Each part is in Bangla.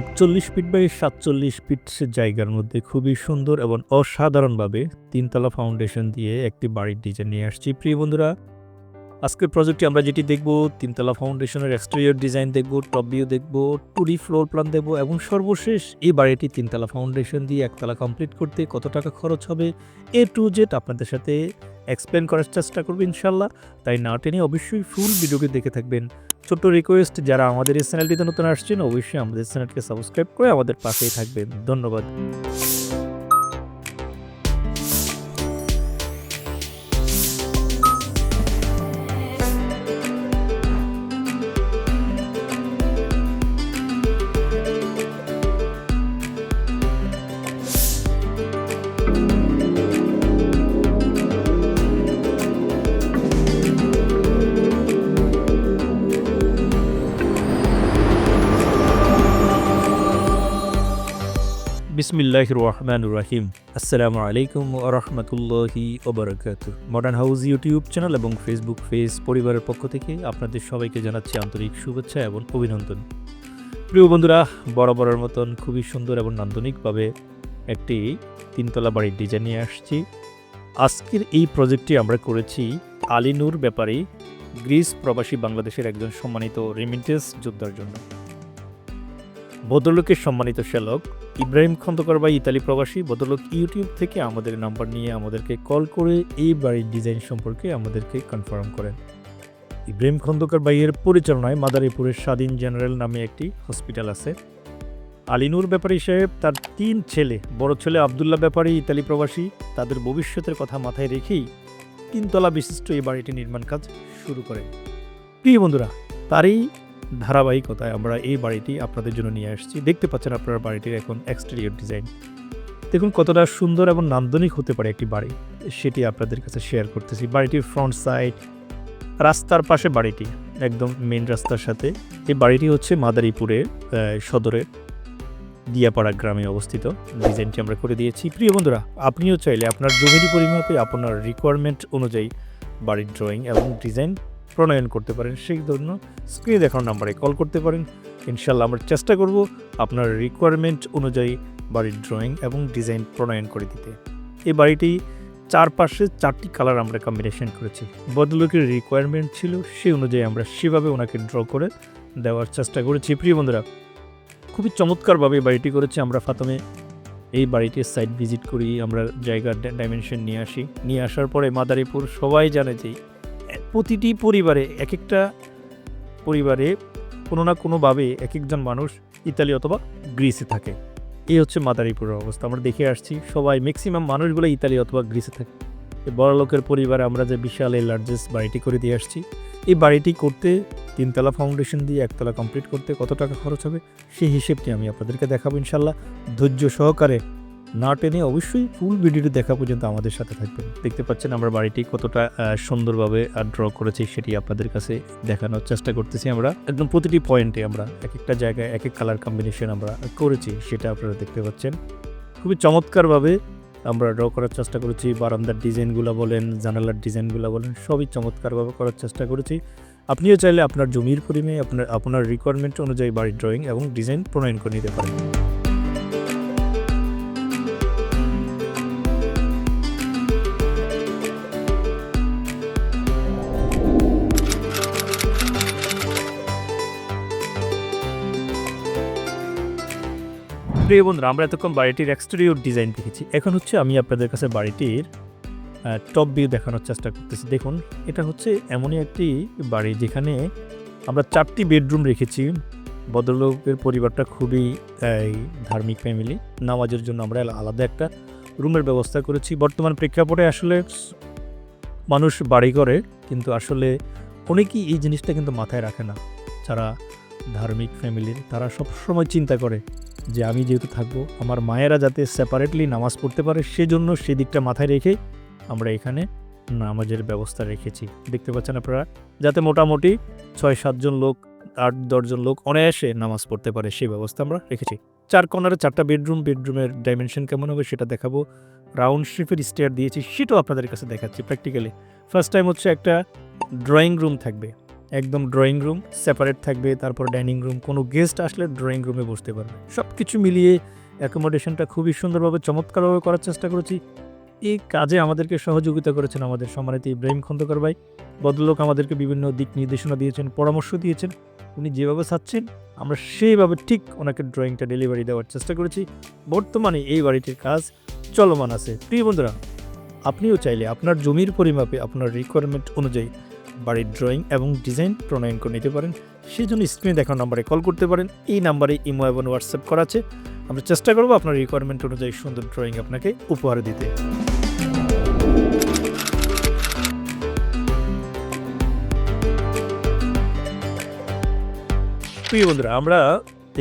একচল্লিশ ফিট বাই সাতচল্লিশ ফিট জায়গার মধ্যে খুবই সুন্দর এবং অসাধারণভাবে তিনতলা ফাউন্ডেশন দিয়ে একটি বাড়ির ডিজাইন নিয়ে আসছি। প্রিয় বন্ধুরা, আজকের প্রজেক্টে আমরা যেটি দেখব, তিনতলা ফাউন্ডেশনের এক্সটেরিয়র ডিজাইন দেখব টপ ভিউ দেখব টুরি ফ্লোর প্ল্যান দেখব এবং সর্বশেষ এই বাড়িটি তিনতলা ফাউন্ডেশন দিয়ে একতলা কমপ্লিট করতে কত টাকা খরচ হবে এ টু জেড আপনাদের সাথে এক্সপ্লেন করার চেষ্টা করব ইনশাল্লাহ তাই না টেনে অবশ্যই ফুল ভিডিওটি দেখে থাকবেন। ছোট্ট রিকোয়েস্ট যারা আমাদের এই চ্যানেলটিতে নতুন আসছেন, অবশ্যই আমাদের চ্যানেলকে সাবস্ক্রাইব করে আমাদের পাশেই থাকবেন। ধন্যবাদ। বিসমিল্লাহ রহমান রাহিম আসসালামু আলাইকুম রহমতুল্লাহি ওবরাকাত মডার্ন হাউস ইউটিউব চ্যানেল এবং ফেসবুক পেজ পরিবারের পক্ষ থেকে আপনাদের সবাইকে জানাচ্ছি আন্তরিক শুভেচ্ছা এবং অভিনন্দন। প্রিয় বন্ধুরা, বরাবরের মতন খুবই সুন্দর এবং নান্দনিকভাবে একটি তিনতলা বাড়ির ডিজাইন নিয়ে আসছি। আজকের এই প্রজেক্টটি আমরা করেছি আলিনুর ব্যাপারে, গ্রিস প্রবাসী বাংলাদেশের একজন সম্মানিত রেমিটেন্স যোদ্ধার জন্য। ভদ্রলোকের সম্মানিত শ্যালক ইব্রাহিম খন্দকার ভাই, ইতালি প্রবাসী, ভদ্রলোক ইউটিউব থেকে আমাদের নাম্বার নিয়ে আমাদেরকে কল করে এই বাড়ির ডিজাইন সম্পর্কে আমাদেরকে কনফার্ম করেন। ইব্রাহিম খন্দকার ভাইয়ের পরিচালনায় মাদারীপুরের স্বাধীন জেনারেল নামে একটি হসপিটাল আছে। আলিনুর ব্যাপারী সাহেব, তার তিন ছেলে, বড় ছেলে আবদুল্লাহ ব্যাপারী, ইতালি প্রবাসী, তাদের ভবিষ্যতের কথা মাথায় রেখেই তিনতলা বিশিষ্ট এই বাড়িটি নির্মাণ কাজ শুরু করেন। প্রিয় বন্ধুরা, তারই ধারাবাহিকতায় আমরা এই বাড়িটি আপনাদের জন্য নিয়ে আসছি। দেখতে পাচ্ছেন আপনারা বাড়িটির এখন এক্সটেরিয়র ডিজাইন দেখুন কতটা সুন্দর এবং নান্দনিক হতে পারে একটি বাড়ি। সেটি আপনাদের কাছে শেয়ার করতেছি। বাড়িটির ফ্রন্ট সাইড রাস্তার পাশে বাড়িটি, একদম মেন রাস্তার সাথে। এই বাড়িটি হচ্ছে মাদারীপুরে সদরের দিয়াপাড়া গ্রামে অবস্থিত। ডিজাইনটি আমরা করে দিয়েছি। প্রিয় বন্ধুরা, আপনিও চাইলে আপনার জমির পরিমাপে আপনার রিকোয়ারমেন্ট অনুযায়ী বাড়ির ড্রয়িং এবং ডিজাইন প্রণয়ন করতে পারেন, সেই জন্য স্ক্রিনে দেখানো নাম্বারে কল করতে পারেন। ইনশাল্লাহ আমরা চেষ্টা করব আপনার রিকোয়ারমেন্ট অনুযায়ী বাড়ির ড্রয়িং এবং ডিজাইন প্রণয়ন করে দিতে। এই বাড়িটি চারপাশে চারটি কালার আমরা কম্বিনেশন করেছি। বদলোকের রিকোয়ারমেন্ট ছিল সেই অনুযায়ী আমরা সেভাবে ওনাকে ড্র করে দেওয়ার চেষ্টা করেছি। প্রিয় বন্ধুরা, খুবই চমৎকারভাবে বাড়িটি করেছি। আমরা ফাতমে এই বাড়িটির সাইট ভিজিট করি, আমরা জায়গার ডাইমেনশন নিয়ে আসি। নিয়ে আসার পরে মাদারীপুর সবাই জানে যে প্রতিটি পরিবারে এক একটা পরিবারে কোনো না কোনোভাবে এক একজন মানুষ ইতালি অথবা গ্রিসে থাকে। এই হচ্ছে মাদারীপুরের অবস্থা। আমরা দেখে আসছি সবাই ম্যাক্সিমাম মানুষগুলো ইতালি অথবা গ্রিসে থাকে। বড় লোকের পরিবারে আমরা যে বিশাল এই লার্জেস্ট বাড়িটি করে দিয়ে আসছি। এই বাড়িটি করতে তিনতলা ফাউন্ডেশন দিয়ে একতলা কমপ্লিট করতে কত টাকা খরচ হবে সেই হিসেবটি আমি আপনাদেরকে দেখাবো ইনশাল্লাহ ধৈর্য সহকারে না টেনে অবশ্যই ফুল ভিডিওটি দেখা পর্যন্ত আমাদের সাথে থাকবেন দেখতে পাচ্ছেন আমরা বাড়িটি কতটা সুন্দরভাবে ড্র করেছি সেটি আপনাদের কাছে দেখানোর চেষ্টা করতেছি আমরা। একদম প্রতিটি পয়েন্টে আমরা এক একটা জায়গায় এক এক কালার কম্বিনেশন আমরা করেছি, সেটা আপনারা দেখতে পাচ্ছেন। খুবই চমৎকারভাবে আমরা ড্র করার চেষ্টা করেছি, বারান্দার ডিজাইনগুলো বলেন, জানালার ডিজাইনগুলো বলেন, সবই চমৎকারভাবে করার চেষ্টা করেছি। আপনিও চাইলে আপনার জমির পরিমাণে, আপনার আপনার রিকোয়ারমেন্ট অনুযায়ী বাড়ির ড্রয়িং এবং ডিজাইন প্রণয়ন করে নিতে পারেন। প্রিয় বন্ধুরা, আমরা এতক্ষণ বাড়িটির এক্সটেরিয়র ডিজাইন দেখেছি। এখন হচ্ছে আমি আপনাদের কাছে বাড়িটির টপ ভিউ দেখানোর চেষ্টা করতেছি। দেখুন, এটা হচ্ছে এমনই একটি বাড়ি যেখানে আমরা চারটি বেডরুম রেখেছি। ভদ্রলোকের পরিবারটা খুবই ধার্মিক ফ্যামিলি নামাজের জন্য আমরা আলাদা একটা রুমের ব্যবস্থা করেছি। বর্তমান প্রেক্ষাপটে আসলে মানুষ বাড়ি করে, কিন্তু আসলে অনেকেই এই জিনিসটা কিন্তু মাথায় রাখে না। যারা ধার্মিক ফ্যামিলির তারা সবসময় চিন্তা করে যে আমি যেহেতু থাকব, আমার মায়েরা যাতে সেপারেটলি নামাজ পড়তে পারে, সেজন্য সেদিকটা মাথায় রেখে আমরা এখানে নামাজের ব্যবস্থা রেখেছি। দেখতে পাচ্ছেন আপনারা? যাতে মোটামুটি ছয় সাতজন লোক, আট দশজন লোক অনায়াসে নামাজ পড়তে পারে, সেই ব্যবস্থা আমরা রেখেছি। চার কর্নারে চারটা বেডরুম, বেডরুমের ডাইমেনশন কেমন হবে সেটা দেখাবো। রাউন্ড শেপের স্টেয়ার দিয়েছি, সেটাও আপনাদের কাছে দেখাচ্ছি প্র্যাকটিক্যালি ফার্স্ট টাইম হচ্ছে একটা ড্রয়িং রুম থাকবে। একদম ড্রয়িং রুম সেপারেট থাকবে, তারপর ডাইনিং রুম কোনো গেস্ট আসলে ড্রয়িং রুমে বসতে পারবে। সব কিছু মিলিয়ে অ্যাকোমোডেশনটা খুবই সুন্দরভাবে, চমৎকারভাবে করার চেষ্টা করেছি। এই কাজে আমাদেরকে সহযোগিতা করেছেন আমাদের সম্মানিত ইব্রাহিম খন্দকার ভাই। বদলোক আমাদেরকে বিভিন্ন দিক নির্দেশনা দিয়েছেন, পরামর্শ দিয়েছেন। উনি যেভাবে চাচ্ছেন, আমরা সেইভাবে ঠিক ওনাকে ড্রয়িংটা ডেলিভারি দেওয়ার চেষ্টা করেছি। বর্তমানে এই বাড়িটির কাজ চলমান আছে। প্রিয় বন্ধুরা, আপনিও চাইলে আপনার জমির পরিমাপে, আপনার রিকোয়ারমেন্ট অনুযায়ী বাড়ির ড্রয়িং এবং ডিজাইন প্রণয়ন করে নিতে পারেন। সেই জন্য স্ক্রিনে দেখানো নাম্বারে কল করতে পারেন। এই নাম্বারে ইমো এবং হোয়াটসঅ্যাপ করা আছে। আমরা চেষ্টা করব আপনার রিকোয়ারমেন্ট অনুযায়ী সুন্দর ড্রয়িং আপনাকে উপহার দিতে। প্রিয় বন্ধুরা, আমরা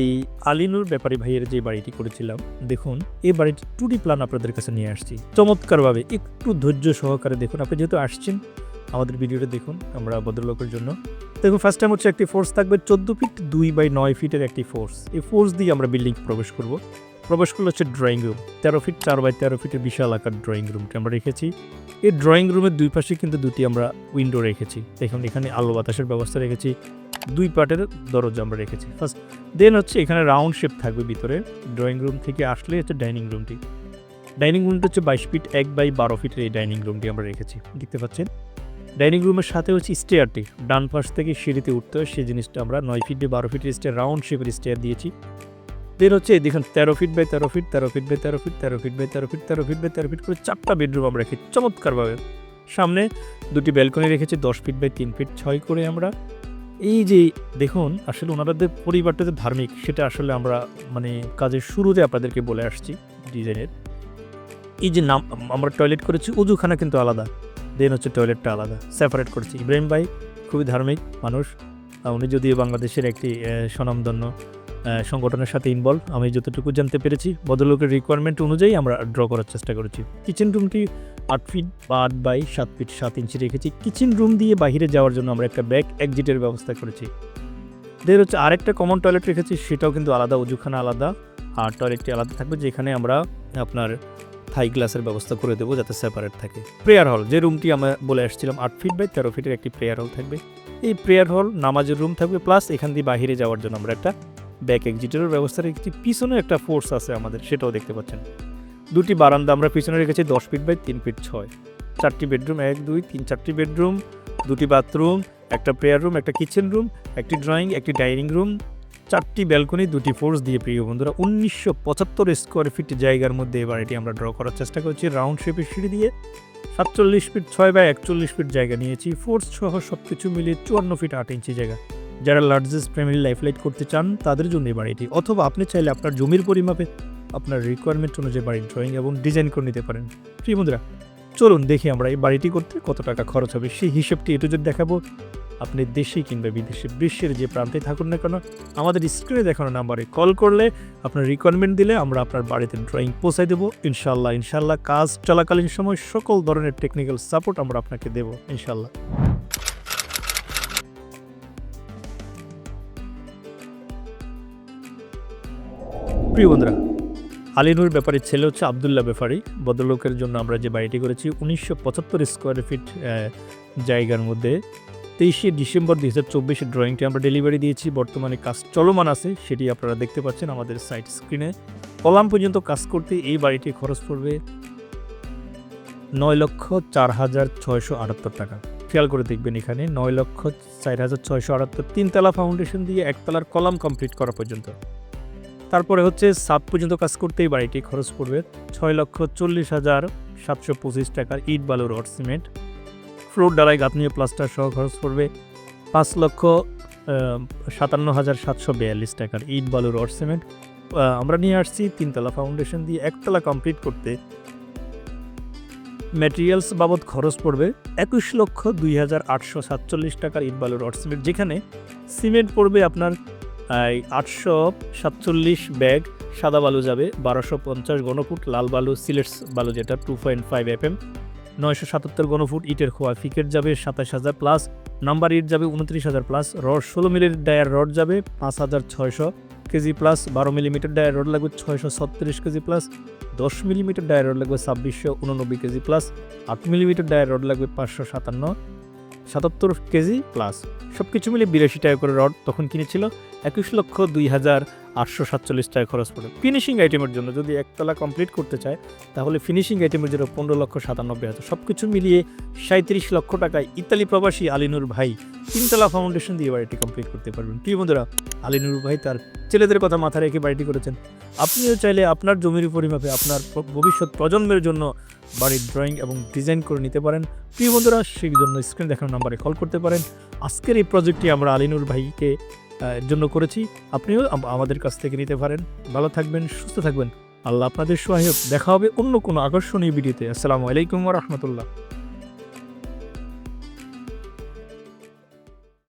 এই আলিনুর ব্যাপারী ভাইয়ের যে বাড়িটি করেছিলাম, দেখুন, এই বাড়িটি টু ডি প্ল্যান আপনাদের কাছে নিয়ে আসছি। চমৎকারভাবে একটু ধৈর্য সহকারে দেখুন, আপনি যেহেতু আসছেন আমাদের ভিডিওটা দেখুন, আমরা ভদ্রলোকের জন্য। দেখুন ফার্স্ট টাইম হচ্ছে একটি ফোর্স থাকবে চোদ্দ ফিট দুই বাই নয় ফিটের একটি ফোর্স এই ফোর্স দিয়ে আমরা বিল্ডিং প্রবেশ করব। প্রবেশ করলে হচ্ছে ড্রয়িং রুম তেরো ফিট চার বাই তেরো ফিটের বিশাল আকার ড্রয়িং রুমটি আমরা রেখেছি। এই ড্রয়িং রুমের দুই পাশে কিন্তু দুটি আমরা উইন্ডো রেখেছি। দেখুন, এখানে আলো বাতাসের ব্যবস্থা রেখেছি। দুই পার্টের দরজা আমরা রেখেছি। ফার্স্ট দেন হচ্ছে এখানে রাউন্ড শেপ থাকবে ভিতরে। ড্রয়িং রুম থেকে আসলে হচ্ছে ডাইনিং রুমটি ডাইনিং রুমটা হচ্ছে বাইশ ফিট এক বাই বারো ফিটের এই ডাইনিং রুমটি আমরা রেখেছি। দেখতে পাচ্ছেন? ডাইনিং রুমের সাথে হচ্ছে স্টেয়ারটি ডান পাশ থেকে সিঁড়িতে উঠতে হয়, সেই জিনিসটা আমরা নয় ফিট বারো ফিটের স্টেয়ার রাউন্ড শেপের স্টেয়ার দিয়েছি। দেন হচ্ছে দেখুন, তেরো ফিট বাই তেরো ফিট তেরো ফিট বাই তেরো ফিট তেরো ফিট বাই তেরো ফিট তেরো ফিট বাই তেরো ফিট করে চারটা বেডরুম আমরা রেখেছি, চমৎকারভাবে। সামনে দুটি ব্যালকনি রেখেছি, দশ ফিট বাই তিন ফিট ছয় করে আমরা। এই যে দেখুন, আসলে ওনাদের পরিবারটা যে ধার্মিক, সেটা আসলে আমরা মানে কাজের শুরুতে আপনাদেরকে বলে আসছি, ডিজাইনের। এই যে নাম, আমরা টয়লেট করেছি উজুখানা কিন্তু আলাদা। দেন হচ্ছে টয়লেটটা আলাদা সেপারেট করেছি। ইব্রাহিম ভাই খুবই ধার্মিক মানুষ। উনি যদিও বাংলাদেশের একটি স্বনামধন্য সংগঠনের সাথে ইনভলভ আমি যতটুকু জানতে পেরেছি বদলোকের রিকোয়ারমেন্ট অনুযায়ী আমরা ড্র করার চেষ্টা করেছি। কিচেন রুমটি আট ফিট বা আট বাই সাত ফিট সাত ইঞ্চি রেখেছি। কিচেন রুম দিয়ে বাইরে যাওয়ার জন্য আমরা একটা ব্যাক এক্সিটের ব্যবস্থা করেছি। দের হচ্ছে আরেকটা কমন টয়লেট রেখেছি, সেটাও কিন্তু আলাদা উজুখানা আলাদা। আর টয়লেটটি আলাদা থাকবে, যেখানে আমরা আপনার থাই গ্লাসের ব্যবস্থা করে দেবো যাতে সেপারেট থাকে। প্রেয়ার হল যে রুমটি আমরা বলে আসছিলাম আট ফিট বাই তেরো ফিটের একটি প্রেয়ার হল থাকবে। এই প্রেয়ার হল নামাজের রুম থাকবে প্লাস এখান দিয়ে বাইরে যাওয়ার জন্য আমরা একটা ব্যাক এক্সিটেরও ব্যবস্থা রেখেছি। পিছনে একটা ফোর্স আছে আমাদের, সেটাও দেখতে পাচ্ছেন। দুটি বারান্দা আমরা পিছনে রেখেছি, দশ ফিট বাই তিন ফিট ছয়। চারটি বেডরুম এক, দুই, তিন, চারটি বেডরুম দুটি বাথরুম একটা প্রেয়ার রুম একটা কিচেন রুম একটি ড্রয়িং একটি ডাইনিং রুম চারটি ব্যালকনি, দুটি ফোর্স দিয়ে, প্রিয় বন্ধুরা, উনিশশো পঁচাত্তর স্কোয়ার ফিট জায়গার মধ্যে এবার এটি আমরা ড্র করার চেষ্টা করছি। রাউন্ড শেপের সিঁড়ি দিয়ে সাতচল্লিশ ফিট ছয় বাই একচল্লিশ ফিট জায়গা নিয়েছি। ফোর্স সহ সব কিছু মিলিয়ে চুয়ান্ন ফিট আট ইঞ্চি জায়গা। যারা লার্জেস্ট ফ্যামিলি লাইফ লাইট করতে চান, তাদের জন্য এই বাড়িটি অথবা আপনি চাইলে আপনার জমির পরিমাপে আপনার রিকোয়ারমেন্ট অনুযায়ী বাড়ির ড্রয়িং এবং ডিজাইন করে নিতে পারেন। প্রিয় বন্ধুরা, চলুন দেখি আমরা এই বাড়িটি করতে কত টাকা খরচ হবে। সেই হিসেবটি এটু যদি দেখাবো। আপনি দেশে কিংবা বিদেশে, বিশ্বের যে প্রান্তে থাকুন না কেন, আমাদের স্ক্রিনে দেখানো নাম্বারে কল করলে আপনার রিকোয়ারমেন্ট দিলে আমরা আপনার বাড়িতে ড্রয়িং পৌঁছাই দেবো। ইনশাল্লাহ ইনশাল্লাহ কাজ চলাকালীন সময় সকল ধরনের টেকনিক্যাল সাপোর্ট আমরা আপনাকে দেবো ইনশাল্লাহ প্রিয় বন্ধুরা, আলিনুর ব্যাপারী ছেলে হচ্ছে আবদুল্লাহ ব্যাপারী। ভদ্রলোকের জন্য আমরা যে বাড়িটি করেছি, উনিশশো পঁচাত্তর স্কোয়ার ফিট জায়গার মধ্যে। তেইশে ডিসেম্বর দুই হাজার চব্বিশে ড্রয়িংটি আমরা ডেলিভারি দিয়েছি। বর্তমানে কাজ চলমান আছে, সেটি আপনারা দেখতে পাচ্ছেন আমাদের সাইট স্ক্রিনে কলাম পর্যন্ত কাজ করতে এই বাড়িটি খরচ পড়বে নয় লক্ষ চার হাজার ছয়শো আটাত্তর টাকা। খেয়াল করে দেখবেন এখানে নয় লক্ষ চার হাজার ছয়শো আটাত্তর। তিনতলা ফাউন্ডেশন দিয়ে একতলার কলাম কমপ্লিট করা পর্যন্ত। তারপরে হচ্ছে সাত পর্যন্ত কাজ করতে এই বাড়িটি খরচ পড়বে ছয় লক্ষ চল্লিশ হাজার সাতশো পঁচিশ টাকার ইট বালু রড সিমেন্ট। ফ্লোর ডালাই গাঁথনীয় প্লাস্টার সহ খরচ পড়বে পাঁচ লক্ষ সাতান্ন হাজার সাতশো বিয়াল্লিশ টাকার ইট বালু রড সিমেন্ট। আমরা নিয়ে আসছি তিনতলা ফাউন্ডেশন দিয়ে একতলা কমপ্লিট করতে। ম্যাটেরিয়ালস বাবদ খরচ পড়বে একুশ লক্ষ দুই হাজার আটশো সাতচল্লিশ টাকার ইট বালু রড সিমেন্ট। যেখানে সিমেন্ট পড়বে আপনার আটশো সাতচল্লিশ ব্যাগ, সাদা বালু যাবে বারোশো পঞ্চাশ ঘনফুট, লাল বালু, সিলেটস বালু যেটা two point five F M নয়শো সাতাত্তর গণফুট ইটের খোয়া, ফিকেট যাবে সাতাশ হাজার প্লাস, নাম্বার ইট যাবে উনত্রিশ হাজার প্লাস, রড ষোলো মিলির ডায়ার রড যাবে পাঁচ হাজার ছয়শো কেজি প্লাস, বারো মিলিমিটার ডায়ার রড লাগবে ছয়শো ছত্রিশ কেজি প্লাস, দশ মিলিমিটার ডায়ার রড লাগবে ছাব্বিশশো উননব্বই কেজি প্লাস, আট মিলিমিটার ডায়ার রড লাগবে পাঁচশো সাতান্ন, সাতাত্তর কেজি প্লাস। সব কিছু মিলে বিরাশি টাকা করে রড তখন কিনেছিল। একুশ লক্ষ দুই হাজার আটশো সাতচল্লিশ টাকা খরচ পড়ে। ফিনিশিং আইটেমের জন্য যদি একতলা কমপ্লিট করতে চায়, তাহলে ফিনিশিং আইটেমের জন্য পনেরো লক্ষ সাতানব্বই হাজার। সব কিছু মিলিয়ে সাঁত্রিশ লক্ষ টাকায় ইতালি প্রবাসী আলিনুর ভাই তিনতলা ফাউন্ডেশন দিয়ে বাড়িটি কমপ্লিট করতে পারবেন। প্রিয় বন্ধুরা, আলিনুর ভাই তার ছেলেদের কথা মাথায় রেখে বাড়িটি করেছেন। আপনিও চাইলে আপনার জমির পরিমাপে আপনার ভবিষ্যৎ প্রজন্মের জন্য বাড়ির ড্রয়িং এবং ডিজাইন করে নিতে পারেন। প্রিয় বন্ধুরা, সেই জন্য স্ক্রিন দেখানো নাম্বারে কল করতে পারেন। আজকের এই প্রজেক্টটি আমরা আলিনুর ভাইকে আহ, জন্য করেছি। আপনিও আমাদের কাছ থেকে নিতে পারেন। ভালো থাকবেন সুস্থ থাকবেন। আল্লাহ আপনাদের সহায়ক। দেখা হবে অন্য কোনো আকর্ষণীয় ভিডিওতে। আসসালামু আলাইকুম রহমতুল্লাহ।